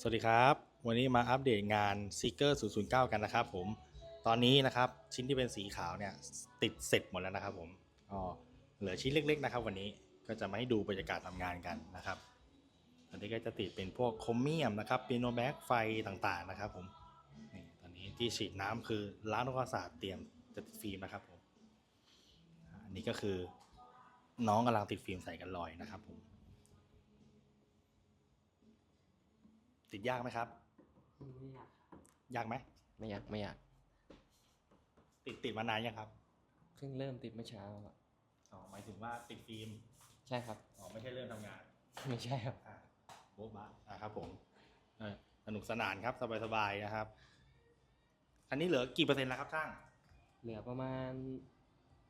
สวัสดีครับ วันนี้มาอัปเดตงาน Seeker 009 กันนะครับผมตอนนี้นะครับชิ้นที่เป็นสีขาวเนี่ยติดเสร็จหมดแล้วนะครับผมอ๋อเหลือชิ้นเล็ก ๆ นะครับ วันนี้ก็จะมาให้ดูบรรยากาศทำงานกันนะครับตอนนี้ก็จะติดเป็นพวกโคมเมียมนะครับปีโนแบ็กไฟต่างๆนะครับผมนี่ตอนนี้ที่ฉีดน้ำคือล้างทำความสะอาดเตรียมจะติดฟิล์มนะครับผมอันนี้ก็คือน้องกำลังติดฟิล์มใส่กันลอยนะครับผม ติดยากไหมครับ ไม่อยากครับยากไหมไม่อยากไม่อยากติดติดมานานยังครับเพิ่งเริ่มติดเมื่อเช้าอะอ๋อหมายถึงว่าติดฟิล์มใช่ครับ อ๋อไม่ใช่เริ่มทำงานไม่ใช่ครับ อ่าโบ๊ะบะนะครับผมเออสนุกสนานครับสบายๆนะครับคันนี้เหลือกี่เปอร์เซ็นต์แล้วครับช่าง เหลือประมาณ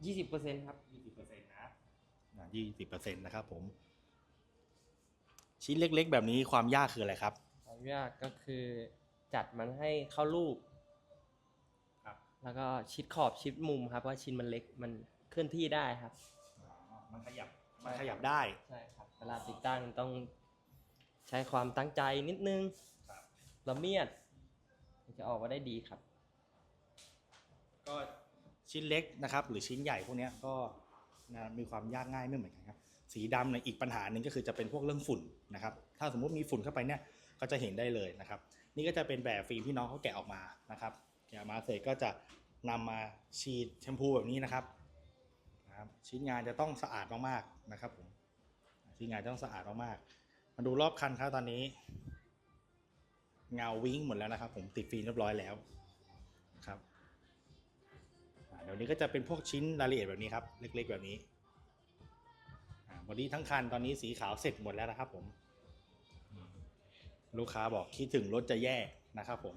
ยี่สิบเปอร์เซ็นต์ครับ ยี่สิบเปอร์เซ็นต์นะยี่สิบเปอร์เซ็นต์นะครับผม ชิ้นเล็ก ๆ แบบนี้ความยากคืออะไรครับความ ยากก็คือจัดมันให้เข้ารูปครับ แล้วก็ชิดขอบชิดมุมครับว่าชิ้นมันเล็กมันเคลื่อนที่ได้ครับอ๋อมันขยับมันขยับได้ใช่ครับเวลาติดตั้งต้องใช้ความตั้งใจนิดนึงครับละเมียดมันจะออกมาได้ดีครับ ก็ชิ้นเล็กนะครับ หรือชิ้นใหญ่พวกเนี้ยก็นะมีความยากง่ายไม่เหมือนกันครับ สีดำในยอีกปัญหาหนึ่งก็คือจะเป็นพวกเรื่องฝุ่นนะครับ ถ้าสมมุติมีฝุ่นเข้าไปเนี่ยก็จะเห็นได้เลยนะครับ นี่ก็จะเป็นแบบฟิล์มที่น้องเขาแกะออกมานะครับแกะมาเสร็จก็จะนำมาฉีดแชมพูแบบนี้นะครับนะครับชิ้นงานจะต้องสะอาดมากๆนะครับผมชิ้นงานต้องสะอาดมากๆมาดูรอบคันครับตอนนี้ เงาวิ่งหมดแล้วนะครับ ผมติดฟิล์มเรียบร้อยแล้วนะครับเดี๋ยวนี้ก็จะเป็นพวกชิ้นรายละเอียดแบบนี้ครับ เล็ก ๆ แบบนี้ บอดี้ทั้งคันตอนนี้สีขาวเสร็จหมดแล้วนะครับ ผม ลูกค้าบอกคิดถึงรถจะแย่นะครับผม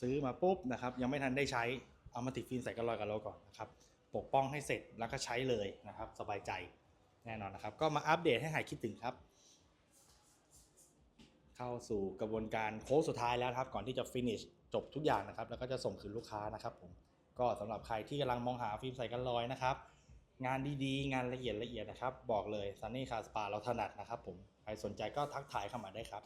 ซื้อมาปุ๊บนะครับ ยังไม่ทันได้ใช้เอามาติดฟิล์มใส่กันรอยกับเราก่อนนะครับ ปกป้องให้เสร็จแล้วก็ใช้เลยนะครับ สบายใจแน่นอนนะครับ ก็มาอัปเดตให้หายคิดถึงครับ เข้าสู่กระบวนการโค้งสุดท้ายแล้วครับ ก่อนที่จะ finish จบทุกอย่างนะครับ แล้วก็จะส่งคืนลูกค้านะครับ ผมก็สำหรับใครที่กำลังมองหาฟิล์มใส่กันรอยนะครับ งานดีๆ งานละเอียดละเอียดนะครับ บอกเลยซันนี่คาสปาเราถนัดนะครับผม ใครสนใจก็ทักทายเข้ามาได้ครับ